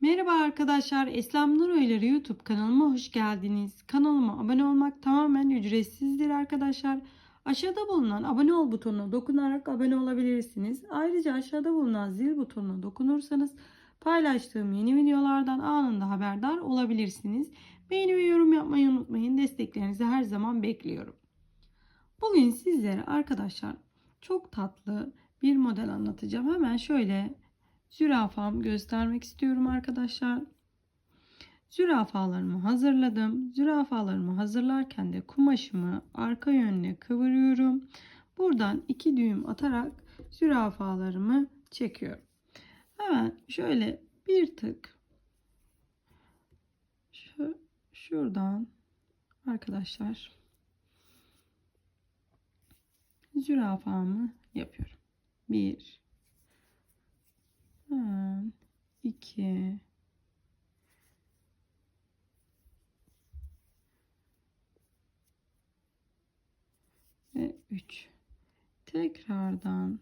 Merhaba arkadaşlar, Eslem Nur Oyları YouTube kanalıma hoş geldiniz. Kanalıma abone olmak tamamen ücretsizdir arkadaşlar. Aşağıda bulunan abone ol butonuna dokunarak abone olabilirsiniz. Ayrıca aşağıda bulunan zil butonuna dokunursanız paylaştığım yeni videolardan anında haberdar olabilirsiniz. Beğeni ve yorum yapmayı unutmayın. Desteklerinizi her zaman bekliyorum. Bugün sizlere arkadaşlar çok tatlı bir model anlatacağım. Hemen şöyle zürafam göstermek istiyorum arkadaşlar. Zürafalarımı hazırladım. Zürafalarımı hazırlarken de kumaşımı arka yönüne kıvırıyorum. Buradan iki düğüm atarak zürafalarımı çekiyorum. Hemen şöyle bir tık şuradan arkadaşlar zürafamı yapıyorum. 1 ben iki ve üç. Tekrardan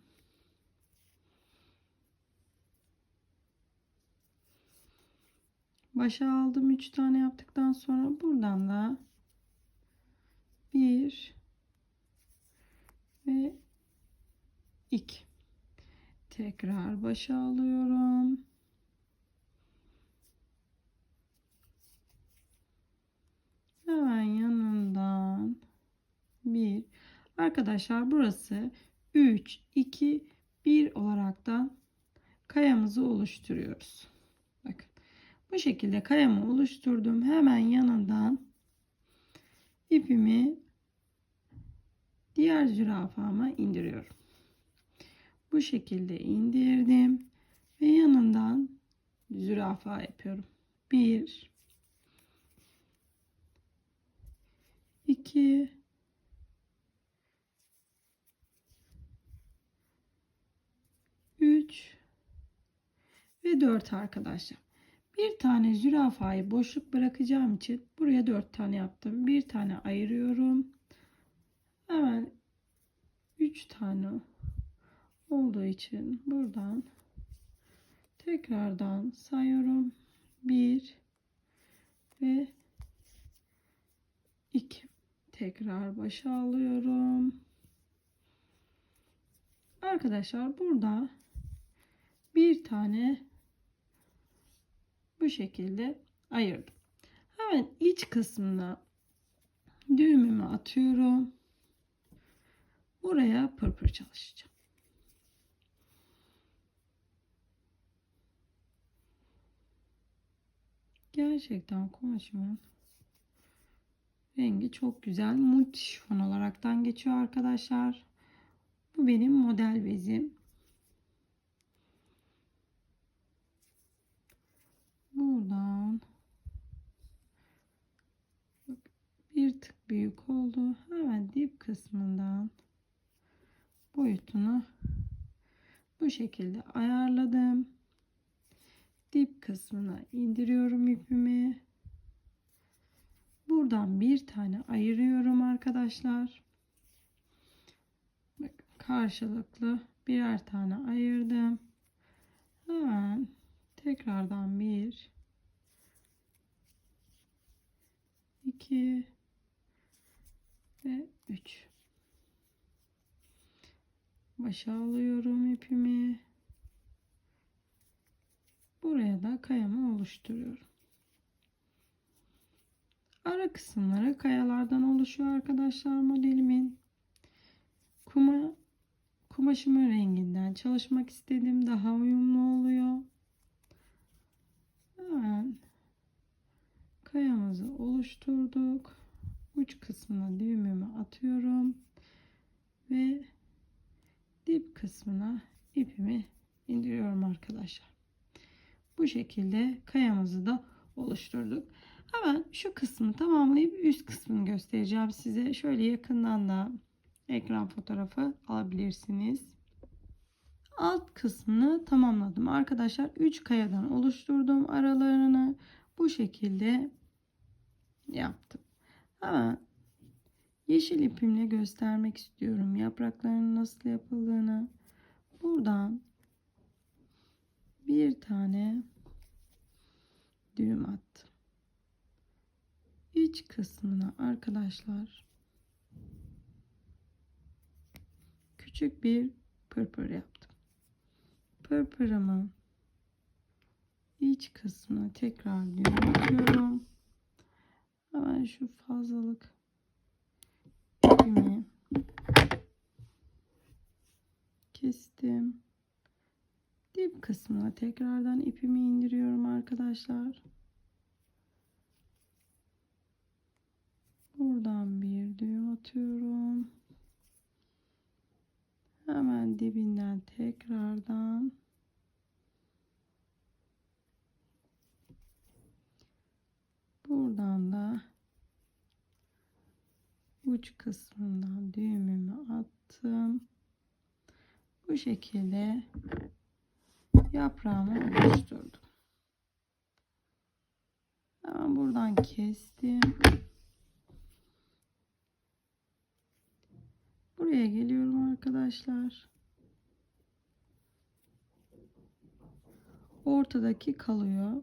başa aldım 3 tane yaptıktan sonra buradan da 1 ve 2 Tekrar başa alıyorum. Hemen yanından bir. Arkadaşlar burası 3, 2, 1 olaraktan kayamızı oluşturuyoruz. Bakın bu şekilde kayamı oluşturdum. Hemen yanından ipimi diğer zürafama indiriyorum bu şekilde indirdim ve yanından zürafa yapıyorum. 1 2 3 ve 4 arkadaşlar. Bir tane zürafayı boşluk bırakacağım için buraya 4 tane yaptım. Bir tane ayırıyorum. Hemen 3 tane olduğu için buradan tekrardan sayıyorum. 1 ve 2 tekrar başa alıyorum. Arkadaşlar burada bir tane bu şekilde ayırdım. Hemen iç kısmına düğümümü atıyorum. Buraya pırpır çalışacağım. Gerçekten kumaşımın rengi çok güzel. Multi şifon olaraktan geçiyor arkadaşlar. Bu benim model bezim. Buradan bir tık büyük oldu. Hemen dip kısmından boyutunu bu şekilde ayarladım dip kısmına indiriyorum ipimi. Buradan bir tane ayırıyorum arkadaşlar. Bakın karşılıklı birer tane ayırdım. Hemen tekrardan bir iki ve üç başa alıyorum ipimi Buraya da kayamı oluşturuyorum. Ara kısımları kayalardan oluşuyor arkadaşlar modelimin. Kuma, kumaşımın renginden çalışmak istedim. Daha uyumlu oluyor. Hemen kayamızı oluşturduk. Uç kısmına düğümümü atıyorum. Ve dip kısmına ipimi indiriyorum arkadaşlar. Bu şekilde kayamızı da oluşturduk. Hemen şu kısmı tamamlayıp üst kısmını göstereceğim size. Şöyle yakından da ekran fotoğrafı alabilirsiniz. Alt kısmını tamamladım. Arkadaşlar 3 kayadan oluşturdum aralarını. Bu şekilde yaptım. Hemen yeşil ipimle göstermek istiyorum yapraklarının nasıl yapıldığını. Buradan bir tane düğüm attım. İç kısmına arkadaşlar küçük bir pırpır yaptım. Pırpırımı iç kısmına tekrar düğüm atıyorum. Hemen şu fazlalık ipimi kestim. Dip kısmına tekrardan ipimi indiriyorum arkadaşlar. Buradan bir düğüm atıyorum. Hemen dibinden tekrardan buradan da uç kısmından düğümümü attım. Bu şekilde yaprağımı oluşturdum. Hemen buradan kestim. Buraya geliyorum arkadaşlar. Ortadaki kalıyor.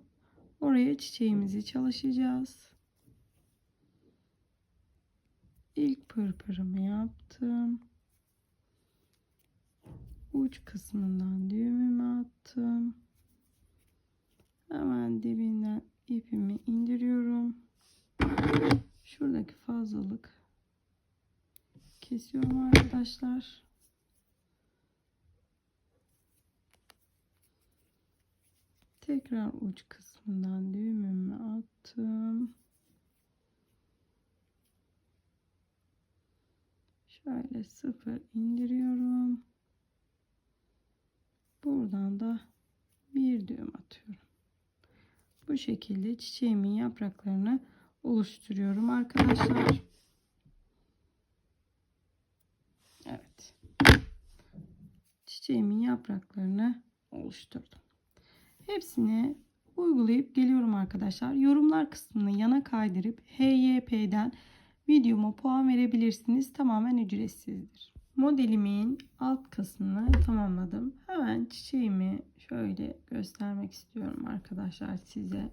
Oraya çiçeğimizi çalışacağız. İlk pırpırımı yaptım. Uç kısmından düğümümü attım. Hemen dibinden ipimi indiriyorum. Şuradaki fazlalık kesiyorum arkadaşlar. Tekrar uç kısmından düğümümü attım. Şöyle sıfır indiriyorum. Buradan da bir düğüm atıyorum. Bu şekilde çiçeğimin yapraklarını oluşturuyorum arkadaşlar. Evet. Çiçeğimin yapraklarını oluşturdum. Hepsini uygulayıp geliyorum arkadaşlar. Yorumlar kısmını yana kaydırıp HYP'den videoma puan verebilirsiniz. Tamamen ücretsizdir. Modelimin alt kısmını tamamladım. Hemen çiçeğimi şöyle göstermek istiyorum arkadaşlar size.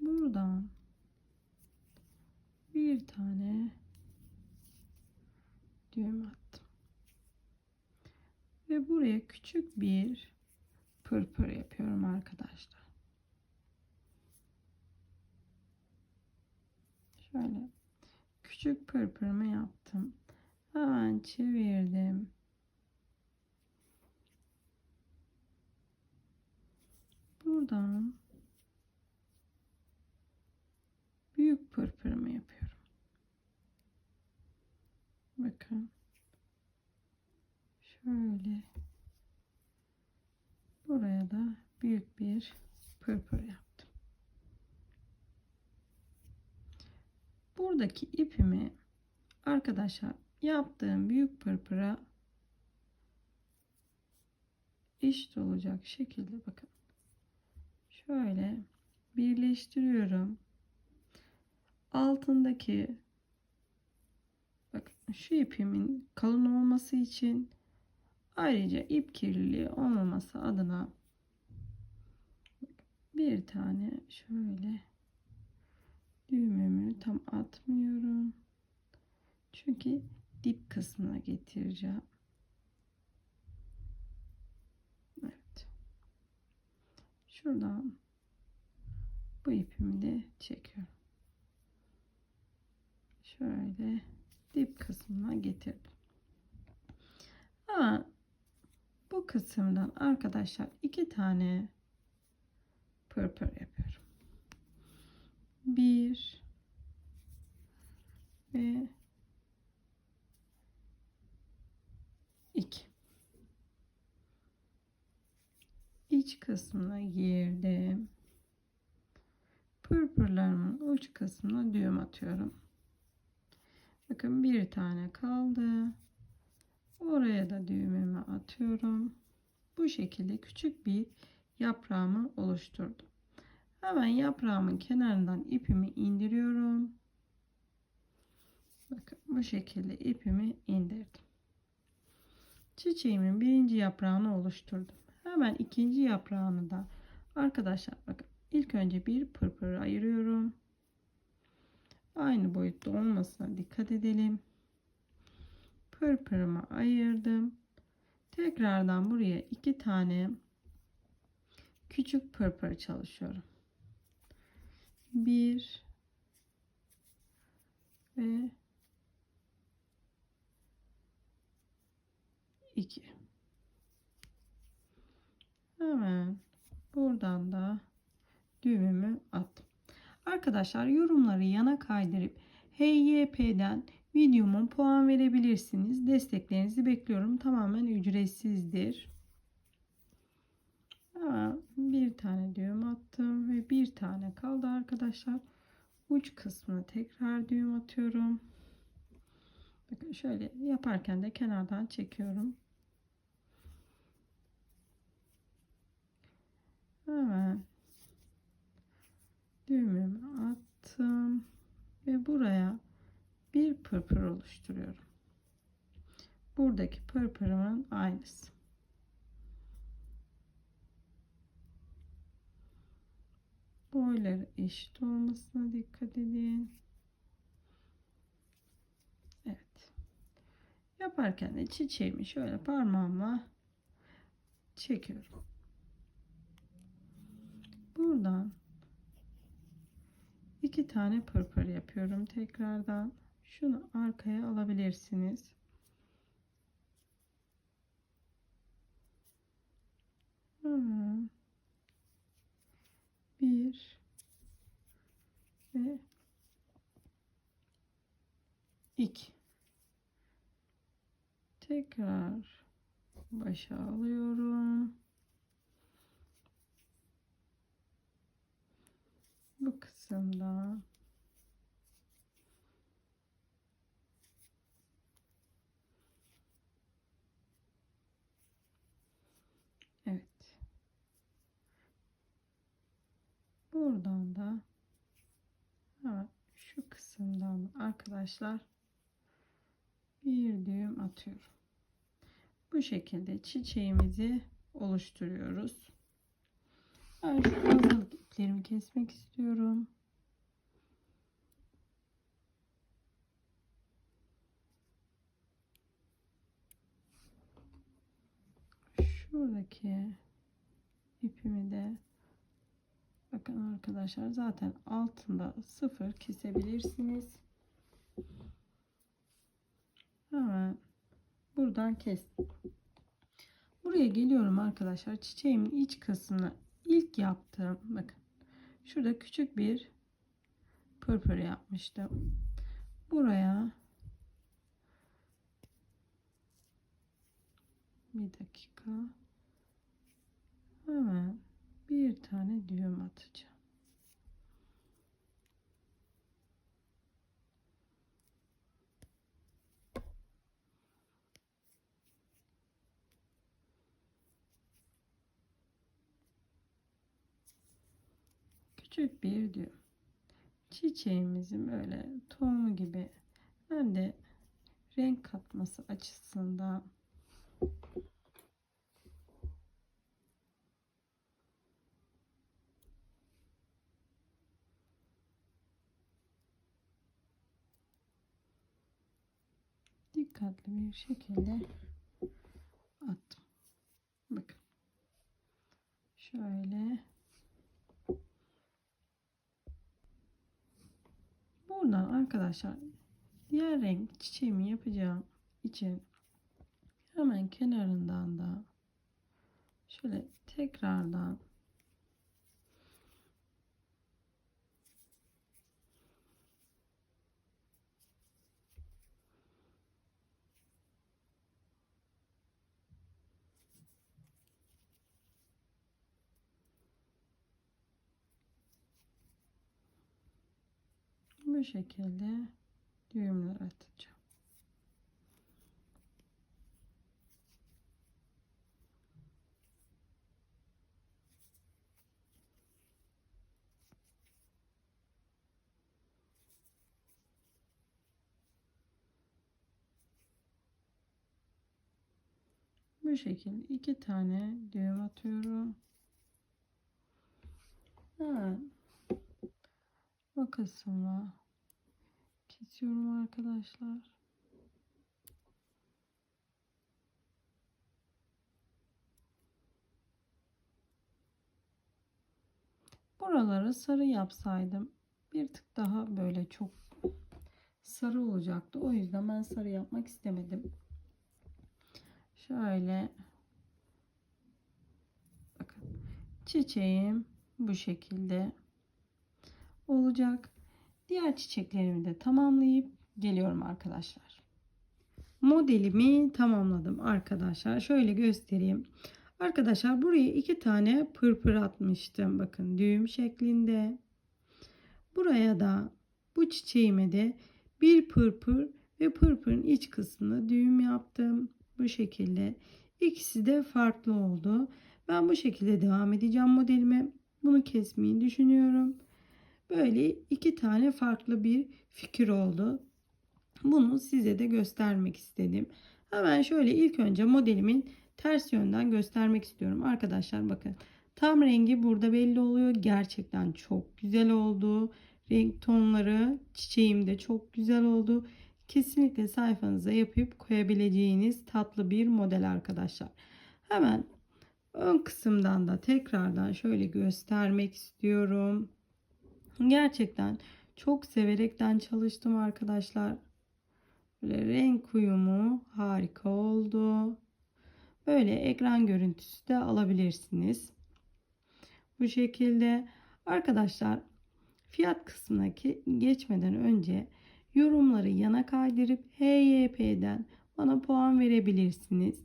Buradan bir tane düğüm attım. Ve buraya küçük bir pırpır yapıyorum arkadaşlar. Şöyle küçük pırpırımı yaptım. Hemen çevirdim. Buradan büyük pırpırımı yapıyorum. Bakın. Şöyle. Buraya da büyük bir pırpır yaptım. Buradaki ipimi arkadaşlar yaptığım büyük pırpıra eşit olacak şekilde bakın. Şöyle birleştiriyorum. Altındaki bakın şu ipimin kalın olması için ayrıca ip kirliliği olmaması adına bir tane şöyle düğümümü tam atmıyorum. Çünkü dip kısmına getireceğim. Evet. Şuradan bu ipimi de çekiyorum. Şöyle dip kısmına getirdim. Ama bu kısımdan arkadaşlar iki tane pırpır yapıyorum. Bir ve iki. İç kısmına girdim. Pırpırlarımın uç kısmına düğüm atıyorum. Bakın bir tane kaldı. Oraya da düğümümü atıyorum. Bu şekilde küçük bir yaprağımı oluşturdum. Hemen yaprağımın kenarından ipimi indiriyorum. Bakın bu şekilde ipimi indirdim. çiçeğimin birinci yaprağını oluşturdum. Hemen ikinci yaprağını da arkadaşlar bakın ilk önce bir pırpır ayırıyorum. Aynı boyutta olmasına dikkat edelim. Pırpırımı ayırdım. Tekrardan buraya iki tane küçük pırpır çalışıyorum. Bir. Ve 2 hemen buradan da düğümümü attım. Arkadaşlar yorumları yana kaydırıp HYP'den videomun puan verebilirsiniz. Desteklerinizi bekliyorum. Tamamen ücretsizdir bir tane düğüm attım ve bir tane kaldı arkadaşlar uç kısmını tekrar düğüm atıyorum Bakın şöyle yaparken de kenardan çekiyorum. Hemen düğümümü attım ve buraya bir pırpır oluşturuyorum. Buradaki pırpırımın aynısı. Boyları eşit olmasına dikkat edin. Evet. Yaparken de çiçeğimi şöyle parmağımla çekiyorum. Buradan iki tane pırpır yapıyorum tekrardan. Şunu arkaya alabilirsiniz. Hmm. Bir ve 2 tekrar başa alıyorum. Bu kısımda Evet buradan da ha, şu kısımdan arkadaşlar bir düğüm atıyorum. Bu şekilde çiçeğimizi oluşturuyoruz. Ben şu fazlalık iplerimi kesmek istiyorum. Şuradaki ipimi de bakın arkadaşlar zaten altında sıfır kesebilirsiniz. Hemen buradan kestim. Buraya geliyorum arkadaşlar. Çiçeğimin iç kısmına ilk yaptığım bakın. Şurada küçük bir pırpır yapmıştım. Buraya bir dakika hemen bir tane düğüm atacağım. Küçük bir düğüm. Çiçeğimizin böyle tohumu gibi hem de renk katması açısından dikkatli bir şekilde attım. Bakın. Şöyle Buradan arkadaşlar diğer renk çiçeğimi yapacağım için hemen kenarından da şöyle tekrardan bu şekilde düğümler atacağım. Bu şekilde iki tane düğüm atıyorum. Evet. Makasımla kesiyorum arkadaşlar. Buraları sarı yapsaydım bir tık daha böyle çok sarı olacaktı. O yüzden ben sarı yapmak istemedim. Şöyle bakın çiçeğim bu şekilde olacak. Diğer çiçeklerimi de tamamlayıp geliyorum arkadaşlar. Modelimi tamamladım arkadaşlar. Şöyle göstereyim. Arkadaşlar buraya iki tane pırpır atmıştım. Bakın düğüm şeklinde. Buraya da bu çiçeğime de bir pırpır ve pırpırın iç kısmına düğüm yaptım. Bu şekilde. İkisi de farklı oldu. Ben bu şekilde devam edeceğim modelime. Bunu kesmeyi düşünüyorum. Böyle iki tane farklı bir fikir oldu. Bunu size de göstermek istedim. Hemen şöyle ilk önce modelimin ters yönden göstermek istiyorum. Arkadaşlar bakın. Tam rengi burada belli oluyor. Gerçekten çok güzel oldu. Renk tonları çiçeğimde çok güzel oldu. Kesinlikle sayfanıza yapıp koyabileceğiniz tatlı bir model arkadaşlar. Hemen ön kısımdan da tekrardan şöyle göstermek istiyorum. Gerçekten çok severekten çalıştım arkadaşlar. Böyle renk uyumu harika oldu. Böyle ekran görüntüsü de alabilirsiniz. Bu şekilde arkadaşlar fiyat kısmına geçmeden önce yorumları yana kaydırıp HYP'den bana puan verebilirsiniz.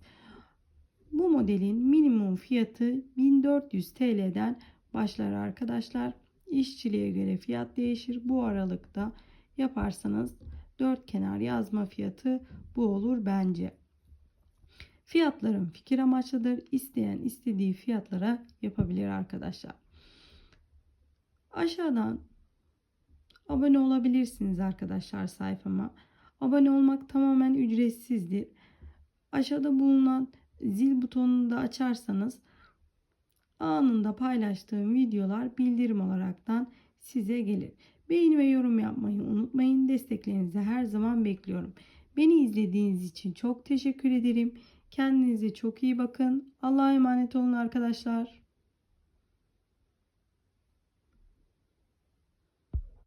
Bu modelin minimum fiyatı 1400 TL'den başlar arkadaşlar. İşçiliğe göre fiyat değişir. Bu aralıkta yaparsanız dört kenar yazma fiyatı bu olur bence. Fiyatlarım fikir amaçlıdır. İsteyen istediği fiyatlara yapabilir arkadaşlar. Aşağıdan abone olabilirsiniz arkadaşlar sayfama. Abone olmak tamamen ücretsizdir. Aşağıda bulunan zil butonunu da açarsanız anında paylaştığım videolar bildirim olaraktan size gelir. Beğeni ve yorum yapmayı unutmayın. Desteklerinizi her zaman bekliyorum. Beni izlediğiniz için çok teşekkür ederim. Kendinize çok iyi bakın. Allah'a emanet olun arkadaşlar.